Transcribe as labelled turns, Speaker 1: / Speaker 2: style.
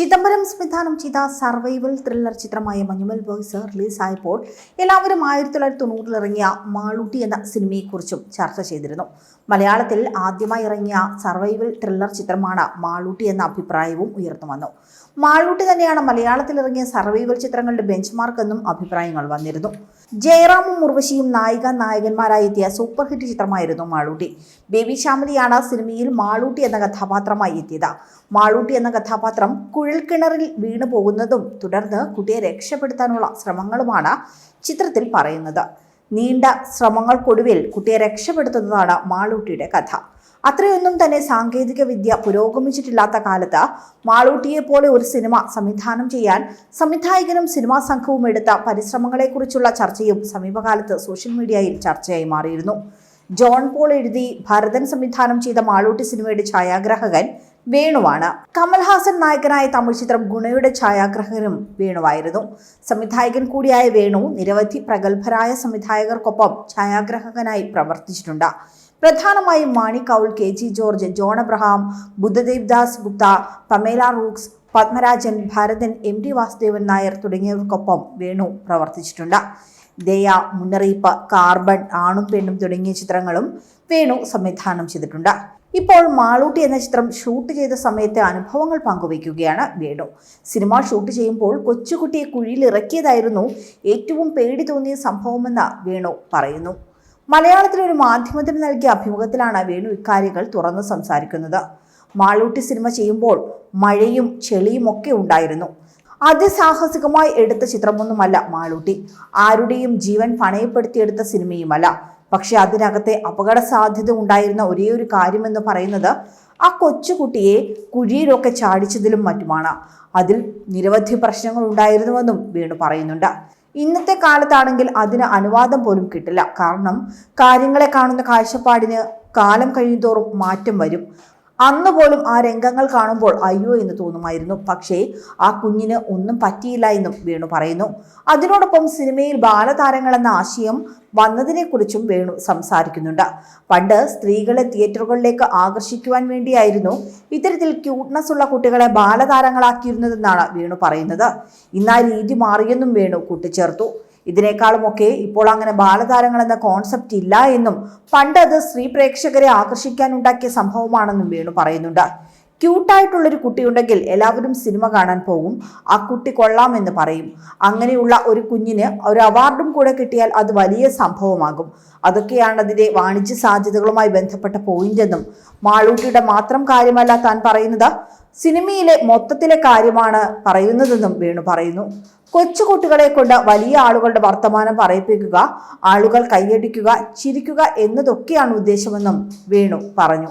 Speaker 1: ചിദംബരം സംവിധാനം ചെയ്ത survival thriller ചിത്രമായ മഞ്ഞുമൽ ബോയ്സ് റിലീസായപ്പോൾ എല്ലാവരും ആയിരത്തി തൊള്ളായിരത്തി തൊണ്ണൂറിൽ ഇറങ്ങിയ മാളൂട്ടി എന്ന സിനിമയെക്കുറിച്ചും ചർച്ച ചെയ്തിരുന്നു. മലയാളത്തിൽ ആദ്യമായി ഇറങ്ങിയ സർവൈവൽ ത്രില്ലർ ചിത്രമാണ് മാളൂട്ടി എന്ന അഭിപ്രായവും ഉയർന്നു വന്നു. മാളൂട്ടി തന്നെയാണ് മലയാളത്തിൽ ഇറങ്ങിയ സർവൈവൽ ചിത്രങ്ങളുടെ ബെഞ്ച് മാർക്ക് എന്നും അഭിപ്രായങ്ങൾ വന്നിരുന്നു. ജയറാമും മുർവശിയും നായിക നായകന്മാരായി എത്തിയ സൂപ്പർ ഹിറ്റ് ചിത്രമായിരുന്നു മാളൂട്ടി. ബേബി ശ്യാമലിയാണ് സിനിമയിൽ മാളൂട്ടി എന്ന കഥാപാത്രമായി എത്തിയത്. മാളൂട്ടി എന്ന കഥാപാത്രം കുഴൽക്കിണറിൽ വീണു പോകുന്നതും തുടർന്ന് കുട്ടിയെ രക്ഷപ്പെടുത്താനുള്ള ശ്രമങ്ങളുമാണ് ചിത്രത്തിൽ പറയുന്നത്. നീണ്ട ശ്രമങ്ങൾക്കൊടുവിൽ കുട്ടിയെ രക്ഷപ്പെടുത്തുന്നതാണ് മാളൂട്ടിയുടെ കഥ. അത്രയൊന്നും തന്നെ സാങ്കേതിക വിദ്യ പുരോഗമിച്ചിട്ടില്ലാത്ത കാലത്ത് മാളൂട്ടിയെ പോലെ ഒരു സിനിമ സംവിധാനം ചെയ്യാൻ സംവിധായകനും സിനിമാ സംഘവും എടുത്ത പരിശ്രമങ്ങളെക്കുറിച്ചുള്ള ചർച്ചയും സമീപകാലത്ത് സോഷ്യൽ മീഡിയയിൽ ചർച്ചയായി മാറിയിരുന്നു. ജോൺ പോൾ എഴുതി ഭരതൻ സംവിധാനം ചെയ്ത മാളൂട്ടി സിനിമയുടെ ഛായാഗ്രാഹകൻ വേണുവാണ്. കമൽഹാസൻ നായകനായ തമിഴ് ചിത്രം ഗുണയുടെ ഛായാഗ്രാഹകനും വേണുവായിരുന്നു. സംവിധായകൻ കൂടിയായ വേണു നിരവധി പ്രഗത്ഭരായ സംവിധായകർക്കൊപ്പം ഛായാഗ്രാഹകനായി പ്രവർത്തിച്ചിട്ടുണ്ട്. പ്രധാനമായും Mani Kaul K G George John Abraham Buddhadeb Dasgupta Pamela Rooks Padmarajan Bharathan M T Vasudevan Nair തുടങ്ങിയവർക്കൊപ്പം Venu പ്രവർത്തിച്ചിട്ടുണ്ട്. ദയ മുന്നറിയിപ്പ് കാർബൺ ആണും പെണ്ണും തുടങ്ങിയ ചിത്രങ്ങളും വേണു സംവിധാനം ചെയ്തിട്ടുണ്ട്. ഇപ്പോൾ മാളൂട്ടി എന്ന ചിത്രം ഷൂട്ട് ചെയ്ത സമയത്തെ അനുഭവങ്ങൾ പങ്കുവയ്ക്കുകയാണ് വേണു. സിനിമ ഷൂട്ട് ചെയ്യുമ്പോൾ കൊച്ചുകുട്ടിയെ കുഴിയിൽ ഇറക്കിയതായിരുന്നു ഏറ്റവും പേടി തോന്നിയ സംഭവമെന്ന് വേണു പറയുന്നു. മലയാളത്തിലെ ഒരു മാധ്യമത്തിന് നൽകിയ അഭിമുഖത്തിലാണ് വേണു ഇക്കാര്യങ്ങൾ തുറന്നു സംസാരിക്കുന്നത്. മാളൂട്ടി സിനിമ ചെയ്യുമ്പോൾ മഴയും ചെളിയും ഒക്കെ ഉണ്ടായിരുന്നു. അതിസാഹസികമായി എടുത്ത ചിത്രമൊന്നുമല്ല മാളൂട്ടി. ആരുടെയും ജീവൻ പണയപ്പെടുത്തിയെടുത്ത സിനിമയുമല്ല. പക്ഷെ അതിനകത്തെ അപകട സാധ്യത ഉണ്ടായിരുന്ന ഒരേ ഒരു കാര്യമെന്ന് പറയുന്നത് ആ കൊച്ചുകുട്ടിയെ കുഴിയിലൊക്കെ ചാടിച്ചതിലും മറ്റുമാണ്. അതിൽ നിരവധി പ്രശ്നങ്ങൾ ഉണ്ടായിരുന്നുവെന്നും വീണു പറയുന്നുണ്ട്. ഇന്നത്തെ കാലത്താണെങ്കിൽ അതിന് അനുവാദം പോലും കിട്ടില്ല. കാരണം കാര്യങ്ങളെ കാണുന്ന കാഴ്ചപ്പാടിന് കാലം കഴിയുന്തോറും മാറ്റം വരും. അന്ന് പോലും ആ രംഗങ്ങൾ കാണുമ്പോൾ അയ്യോ എന്ന് തോന്നുമായിരുന്നു. പക്ഷേ ആ കുഞ്ഞിന് ഒന്നും പറ്റിയില്ല എന്നും വേണു പറയുന്നു. അതിനോടൊപ്പം സിനിമയിൽ ബാലതാരങ്ങൾ എന്ന ആശയം വന്നതിനെക്കുറിച്ചും വേണു സംസാരിക്കുന്നുണ്ട്. പണ്ട് സ്ത്രീകളെ തിയേറ്ററുകളിലേക്ക് ആകർഷിക്കുവാൻ വേണ്ടിയായിരുന്നു ഇത്തരത്തിൽ ക്യൂട്ട്നസ് ഉള്ള കുട്ടികളെ ബാലതാരങ്ങളാക്കിയിരുന്നതെന്നാണ് വേണു പറയുന്നത്. ഇന്ന് രീതി മാറിയെന്നും വേണു കൂട്ടിച്ചേർത്തു. ഇതിനേക്കാളുമൊക്കെ ഇപ്പോൾ അങ്ങനെ ബാലതാരങ്ങൾ എന്ന കോൺസെപ്റ്റ് ഇല്ല എന്നും പണ്ട് അത് സ്ത്രീ പ്രേക്ഷകരെ ആകർഷിക്കാനുണ്ടാക്കിയ സംഭവമാണെന്നും വേണു പറയുന്നുണ്ട്. ക്യൂട്ടായിട്ടുള്ളൊരു കുട്ടിയുണ്ടെങ്കിൽ എല്ലാവരും സിനിമ കാണാൻ പോകും. ആ കുട്ടി കൊള്ളാമെന്ന് പറയും. അങ്ങനെയുള്ള ഒരു കുഞ്ഞിന് ഒരു അവാർഡും കൂടെ കിട്ടിയാൽ അത് വലിയ സംഭവമാകും. അതൊക്കെയാണ് അതിന്റെ വാണിജ്യ സാധ്യതകളുമായി ബന്ധപ്പെട്ട പോയിന്റ് എന്നും. മാളൂട്ടിയുടെ മാത്രം കാര്യമല്ല താൻ പറയുന്നത്. സിനിമയിലെ മൊത്തത്തിലെ കാര്യമാണ് പറയുന്നതെന്നും വേണു പറയുന്നു. കൊച്ചുകുട്ടികളെ കൊണ്ട് വലിയ ആളുകളുടെ വർത്തമാനം പറയിപ്പിക്കുക ആളുകൾ കൈയടിക്കുക ചിരിക്കുക എന്നതൊക്കെയാണ് ഉദ്ദേശമെന്നും വേണു പറഞ്ഞു.